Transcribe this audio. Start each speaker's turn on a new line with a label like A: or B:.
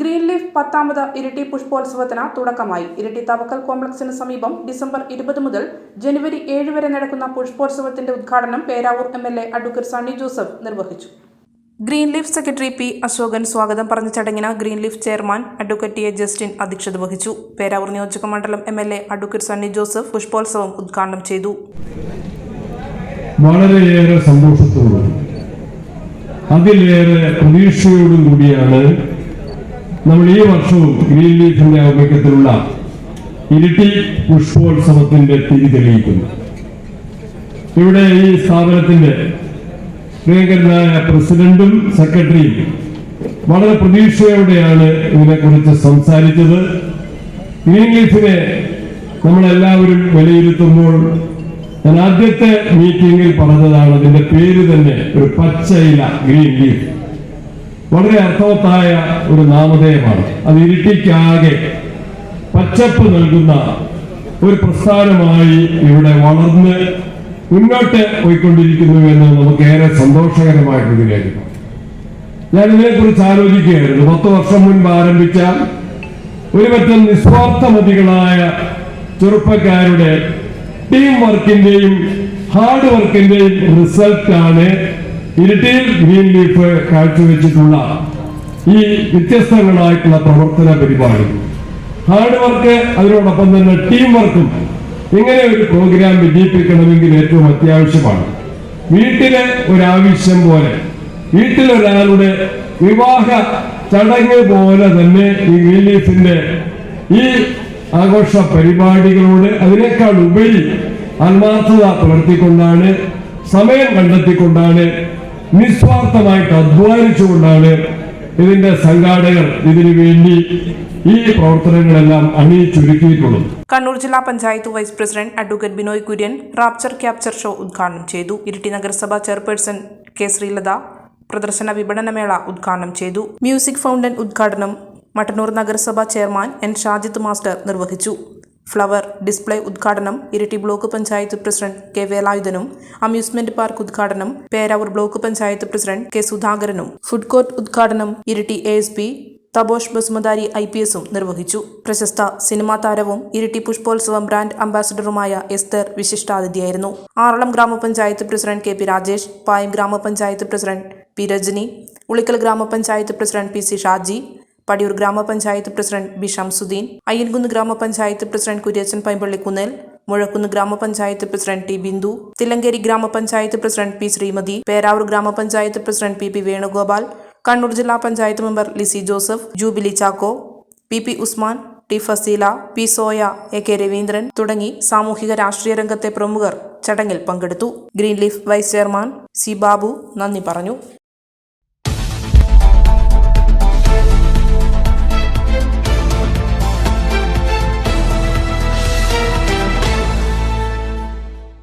A: Green leaf പത്താമത് ഇരിട്ടി പുഷ്പോത്സവത്തിന് തുടക്കമായി. ഇരിട്ടി തവക്കൽ കോംപ്ലക്സിന് സമീപം ഡിസംബർ ഇരുപത് മുതൽ ജനുവരി ഏഴ് വരെ നടക്കുന്ന പുഷ്പോത്സവത്തിന്റെ ഉദ്ഘാടനം Peravoor M L A advocate Sunny Joseph നിർവഹിച്ചു. Green leaf secretary P Ashokan സ്വാഗതം പറഞ്ഞ ചടങ്ങിന് green leaf chairman advocate T A Justin അധ്യക്ഷത വഹിച്ചു. പേരാവൂർ നിയോജക മണ്ഡലം M L A advocate Sunny Joseph പുഷ്പോത്സവം ഉദ്ഘാടനം ചെയ്തു.
B: വളരെയേറെ സന്തോഷത്തോടും അതിലേറെ പ്രതീക്ഷയോടും കൂടിയാണ് നമ്മൾ ഈ വർഷവും ഗ്രീൻ ലീഫിന്റെ ആഭിമുഖ്യത്തിലുള്ള ഇരിട്ടി പുഷ്പോത്സവത്തിന്റെ തിരി തെളിയിക്കുന്നു. ഇവിടെ ഈ സ്ഥാപനത്തിന്റെ പ്രിയങ്കരനായ പ്രസിഡന്റും സെക്രട്ടറിയും വളരെ പ്രതീക്ഷയോടെയാണ് ഇതിനെക്കുറിച്ച് സംസാരിച്ചത്. ഗ്രീൻ ലീഫിനെ നമ്മളെല്ലാവരും വിലയിരുത്തുമ്പോൾ ഞാൻ ആദ്യത്തെ മീറ്റിംഗിൽ പറഞ്ഞതാണ് അതിന്റെ പേര് തന്നെ ഒരു പച്ചയില ഗ്രീൻ ലീഫ്. വളരെ അർത്ഥവത്തായ ഒരു നാമധേയമാണ്. അത് ഇരുട്ടിക്കാകെ പച്ചപ്പ് നൽകുന്ന ഒരു പ്രസ്ഥാനമായി ഇവിടെ വളർന്ന് മുന്നോട്ട് പോയിക്കൊണ്ടിരിക്കുന്നു എന്ന് നമുക്ക് ഏറെ സന്തോഷകരമായിട്ട് വിലയിരുത്താം ഞാൻ ഇതിനെക്കുറിച്ച് ആലോചിക്കുകയായിരുന്നു. പത്ത് വർഷം മുൻപ് ആരംഭിച്ച ഒരു പറ്റം നിസ്വാർത്ഥമതികളായ ചെറുപ്പക്കാരുടെ ടീം വർക്കിന്റെയും ഹാർഡ് വർക്കിന്റെയും റിസൾട്ടാണ് ഇരിട്ടിയിൽ ഗ്രീൻ ലീഫ് കാഴ്ചവെച്ചിട്ടുള്ള ഈ വ്യത്യസ്തങ്ങളായിട്ടുള്ള പ്രവർത്തന പരിപാടി. ഹാർഡ് വർക്ക് അതിനോടൊപ്പം തന്നെ ടീം വർക്കും ഇങ്ങനെ ഒരു പ്രോഗ്രാം വിജയിപ്പിക്കണമെങ്കിൽ ഏറ്റവും അത്യാവശ്യമാണ്. വീട്ടിലെ ഒരാവശ്യം പോലെ വീട്ടിലൊരാളുടെ വിവാഹ ചടങ്ങ് പോലെ തന്നെ ഈ ഗ്രീൻ ലീഫിന്റെ ഈ ആഘോഷ പരിപാടികളോട് അതിനേക്കാൾ ഉപരി ആത്മാർത്ഥത പുലർത്തിക്കൊണ്ടാണ് സമയം കണ്ടെത്തിക്കൊണ്ടാണ് നിസ്വാർത്ഥമായിട്ട് അധ്വാനിച്ചുകൊണ്ടാണ് ഇതിന്റെ സംഘാടകർ ഇതിനു വേണ്ടി ഈ പ്രവർത്തനങ്ങളെല്ലാം അണിയിച്ചൊരുക്കിയിട്ടുള്ളത്.
A: കണ്ണൂർ ജില്ലാ panchayat vice president advocate Binoy Kurian rapture capture show ഉദ്ഘാടനം ചെയ്തു. ഇരിട്ടി നഗരസഭ ചെയർപേഴ്സൺ കെ ശ്രീലത പ്രദർശന വിപണനമേള ഉദ്ഘാടനം ചെയ്തു. മ്യൂസിക് ഫൗണ്ടൻ ഉദ്ഘാടനം മട്ടന്നൂർ നഗരസഭ ചെയർമാൻ എൻ ഷാജിത്ത് മാസ്റ്റർ നിർവഹിച്ചു. ഫ്ലവർ ഡിസ്പ്ലേ ഉദ്ഘാടനം Iritty block panchayat president K വേലായുധനും amusement park ഉദ്ഘാടനം Peravoor block panchayat president K സുധാകരനും ഫുഡ് കോർട്ട് ഉദ്ഘാടനം Iritty A S P Tabosh Basumatary I P എസും നിർവഹിച്ചു. പ്രശസ്ത സിനിമാ താരവും ഇരിട്ടി പുഷ്പോത്സവം ബ്രാൻഡ് അംബാസഡറുമായ എസ്തർ വിശിഷ്ടാതിഥിയായിരുന്നു. ആറളം ഗ്രാമപഞ്ചായത്ത് president K P Rajesh Payam ഗ്രാമപഞ്ചായത്ത് പ്രസിഡന്റ് പി രജനി ഉളിക്കൽ ഗ്രാമപഞ്ചായത്ത് president P C Shaji Padiyoor ഗ്രാമപഞ്ചായത്ത് പ്രസിഡന്റ് ബി ഷംസുദ്ദീൻ അയ്യൻകുന്ന് ഗ്രാമപഞ്ചായത്ത് പ്രസിഡന്റ് കുര്യച്ചൻ പൈമ്പള്ളിക്കുന്നേൽ മുഴക്കുന്ന് ഗ്രാമപഞ്ചായത്ത് പ്രസിഡന്റ് ടി ബിന്ദു തില്ലങ്കേരി ഗ്രാമപഞ്ചായത്ത് പ്രസിഡന്റ് പി ശ്രീമതി പേരാവൂർ ഗ്രാമപഞ്ചായത്ത് president P P Venugopal Kannur ജില്ലാ panchayat member Lissy Joseph Jubilee Chacko P P Usman T Fazeela P Soya A K Raveendran തുടങ്ങി സാമൂഹിക രാഷ്ട്രീയ രംഗത്തെ പ്രമുഖർ ചടങ്ങിൽ പങ്കെടുത്തു. Green leaf vice chairman C Babu നന്ദി പറഞ്ഞു.